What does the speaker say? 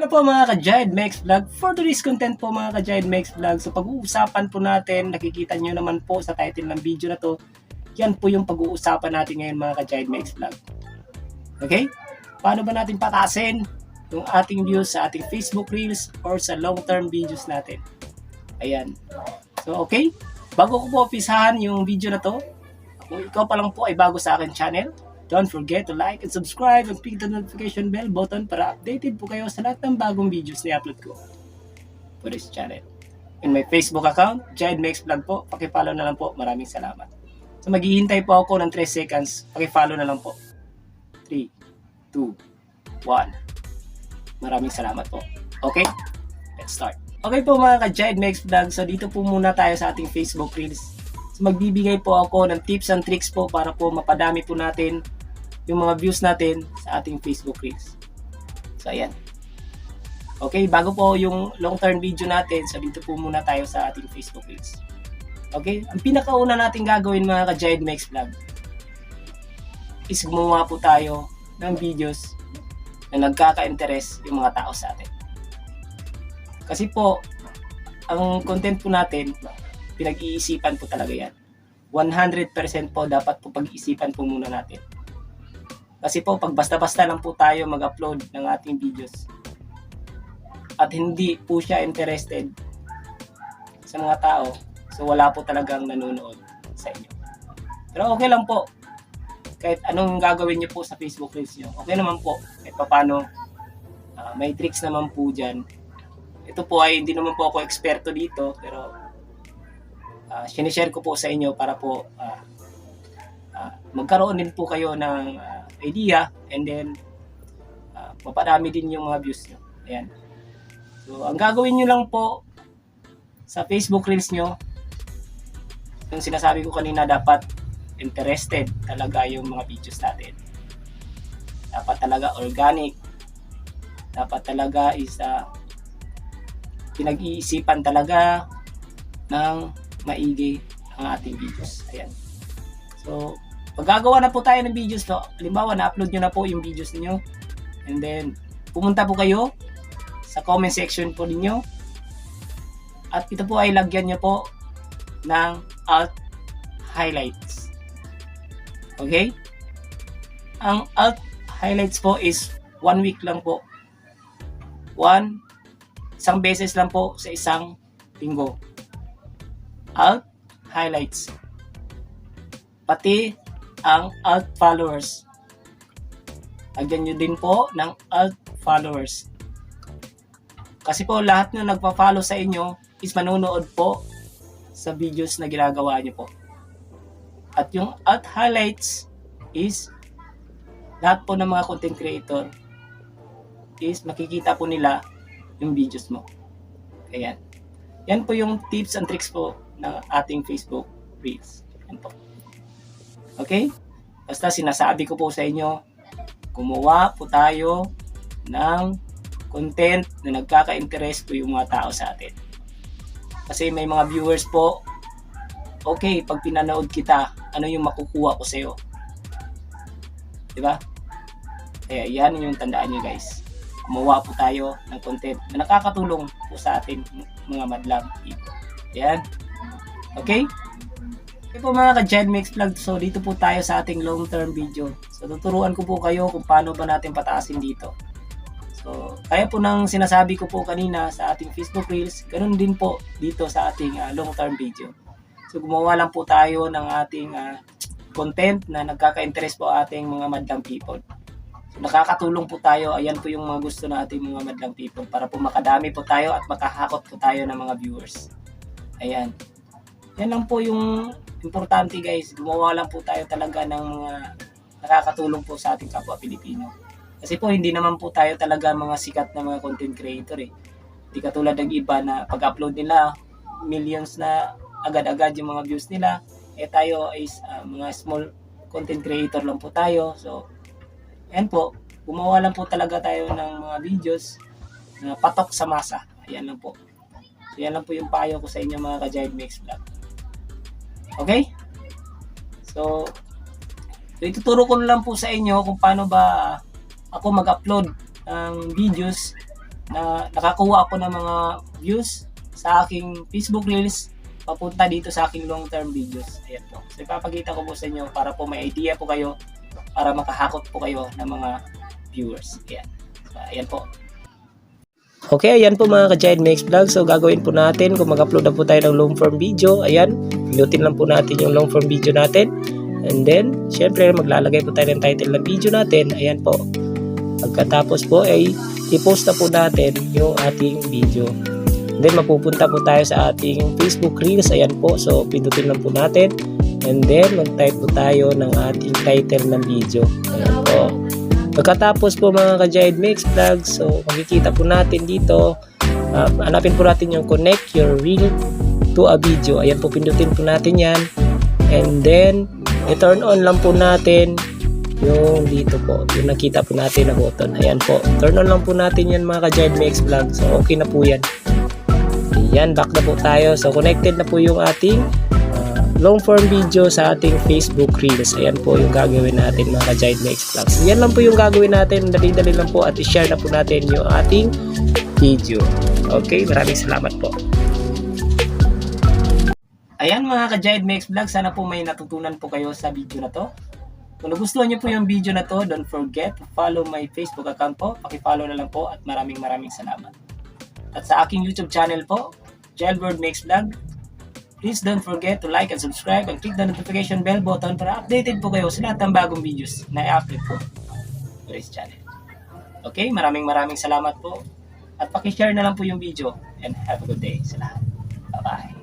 Hello po mga ka-Giant Max Vlog. For today's content po mga ka-Giant Max Vlog, so pag-uusapan po natin, nakikita nyo naman po sa title ng video na to, yan po yung pag-uusapan natin ngayon mga ka-Giant Max Vlog. Okay? Paano ba natin patasin yung ating views sa ating Facebook Reels or sa long-term videos natin? Ayan. So okay, bago ko po pisahan yung video na to, kung ikaw pa lang po ay bago sa akin channel, Don't forget to like and subscribe and click the notification bell button para updated po kayo sa lahat ng bagong videos na i-upload ko for this channel. In my Facebook account, Giant Makes Vlog po, pakipollow na lang po. Maraming salamat. So maghihintay po ako ng 3 seconds. Pakipollow na lang po. 3, 2, 1. Maraming salamat po. Okay? Let's start. Okay po mga ka-Giant Makes Vlog. So dito po muna tayo sa ating Facebook Reels. So magbibigay po ako ng tips and tricks po para po mapadami po natin yung mga views natin sa ating Facebook Reels. So, ayan. Okay, bago po yung long-term video natin, so dito po muna tayo sa ating Facebook Reels. Okay, ang pinakauna natin gagawin mga ka-Giant Max Vlog is gumawa po tayo ng videos na nagkaka-interest yung mga tao sa atin. Kasi po, ang content po natin, pinag-iisipan po talaga yan. 100% po dapat po pag-iisipan po muna natin. Kasi po, pag basta-basta lang po tayo mag-upload ng ating videos at hindi po siya interested sa mga tao, so wala po talagang nanonood sa inyo. Pero okay lang po. Kahit anong gagawin niyo po sa Facebook Reels niyo, okay naman po. Kahit papano, uh, may tricks naman po dyan. Ito po ay hindi naman po ako eksperto dito, pero uh, sinishare ko po sa inyo para po uh, uh, magkaroon din po kayo ng uh, idea and then uh, mapadami din yung mga views nyo. Ayan. So, ang gagawin nyo lang po sa Facebook Reels nyo, yung sinasabi ko kanina, dapat interested talaga yung mga videos natin. Dapat talaga organic. Dapat talaga is uh, pinag-iisipan talaga ng maigi ang ating videos. Ayan. So, pag gagawa na po tayo ng videos, no, halimbawa na-upload nyo na po yung videos niyo and then pumunta po kayo sa comment section po ninyo at ito po ay lagyan nyo po ng alt highlights. Okay? Ang alt highlights po is one week lang po. One, isang beses lang po sa isang linggo. Alt highlights. Pati ang alt followers. Lagyan nyo din po ng alt followers. Kasi po lahat na nagpa-follow sa inyo is manonood po sa videos na ginagawa nyo po. At yung alt highlights is lahat po ng mga content creator is makikita po nila yung videos mo. Ayan. Yan po yung tips and tricks po ng ating Facebook Reels. Yan po. Okay? Basta sinasabi ko po sa inyo, gumawa po tayo ng content na nagkaka-interest po yung mga tao sa atin. Kasi may mga viewers po, okay, pag pinanood kita, ano yung makukuha ko sa'yo? Di ba? Kaya yan yung tandaan nyo guys. Gumawa po tayo ng content na nakakatulong po sa ating mga madlang people. Yan. Okay? Okay po mga ka-Gen Mix Vlog, so dito po tayo sa ating long term video. So tuturuan ko po kayo kung paano ba natin pataasin dito. So kaya po nang sinasabi ko po kanina sa ating Facebook Reels, ganun din po dito sa ating uh, long term video. So gumawa lang po tayo ng ating uh, content na nagkaka-interest po ating mga madlang people. So nakakatulong po tayo, ayan po yung mga gusto na ating mga madlang people para po makadami po tayo at makahakot po tayo ng mga viewers. Ayan. Yan lang po yung importante guys, gumawa lang po tayo talaga ng mga nakakatulong po sa ating kapwa Pilipino. Kasi po hindi naman po tayo talaga mga sikat na mga content creator eh. Hindi katulad ng iba na pag-upload nila, millions na agad-agad yung mga views nila. Eh tayo is uh, mga small content creator lang po tayo. So, yan po, gumawa lang po talaga tayo ng mga videos na patok sa masa. Ayan lang po. So, yan lang po yung payo ko sa inyo mga ka-Giant Mix Vlog. Okay? So, so ituturo ko lang po sa inyo kung paano ba ako mag-upload ng videos na nakakuha ako ng mga views sa aking Facebook Reels papunta dito sa aking long-term videos. Ayan po. So, ipapakita ko po sa inyo para po may idea po kayo para makahakot po kayo ng mga viewers. Ayan. So, ayan po. Okay, ayan po mga ka-Giant Mix Vlog. So, gagawin po natin kung mag-upload na po tayo ng long form video. Ayan, pinutin lang po natin yung long form video natin. And then, syempre, maglalagay po tayo ng title ng video natin. Ayan po. Pagkatapos po ay i-post na po natin yung ating video. And then, mapupunta po tayo sa ating Facebook Reels. Ayan po. So, pindutin lang po natin. And then, mag-type po tayo ng ating title ng video. Ayan po. Pagkatapos po mga ka-Giant Mix Vlog, so makikita po natin dito, uh, hanapin po natin yung connect your reel to a video. Ayan po, pindutin po natin yan. And then, i-turn on lang po natin yung dito po, yung nakita po natin na button. Ayan po, turn on lang po natin yan mga Mix Vlog. So, okay na po yan. Ayan, back na po tayo. So, connected na po yung ating uh, long form video sa ating Facebook Reels. Ayan po yung gagawin natin mga Mix Vlogs. Yan lang po yung gagawin natin. Dali-dali lang po at i-share na po natin yung ating video. Okay, maraming salamat po. Ayan mga ka-Giant Mix Vlog, sana po may natutunan po kayo sa video na to. Kung nagustuhan niyo po yung video na to, don't forget to follow my Facebook account po. Paki-follow na lang po at maraming maraming salamat. At sa aking YouTube channel po, Jailbird Mix Vlog, please don't forget to like and subscribe and click the notification bell button para updated po kayo sa lahat ng bagong videos na i-upload po sa this channel. Okay, maraming maraming salamat po. At paki-share na lang po yung video and have a good day sa lahat. Bye-bye.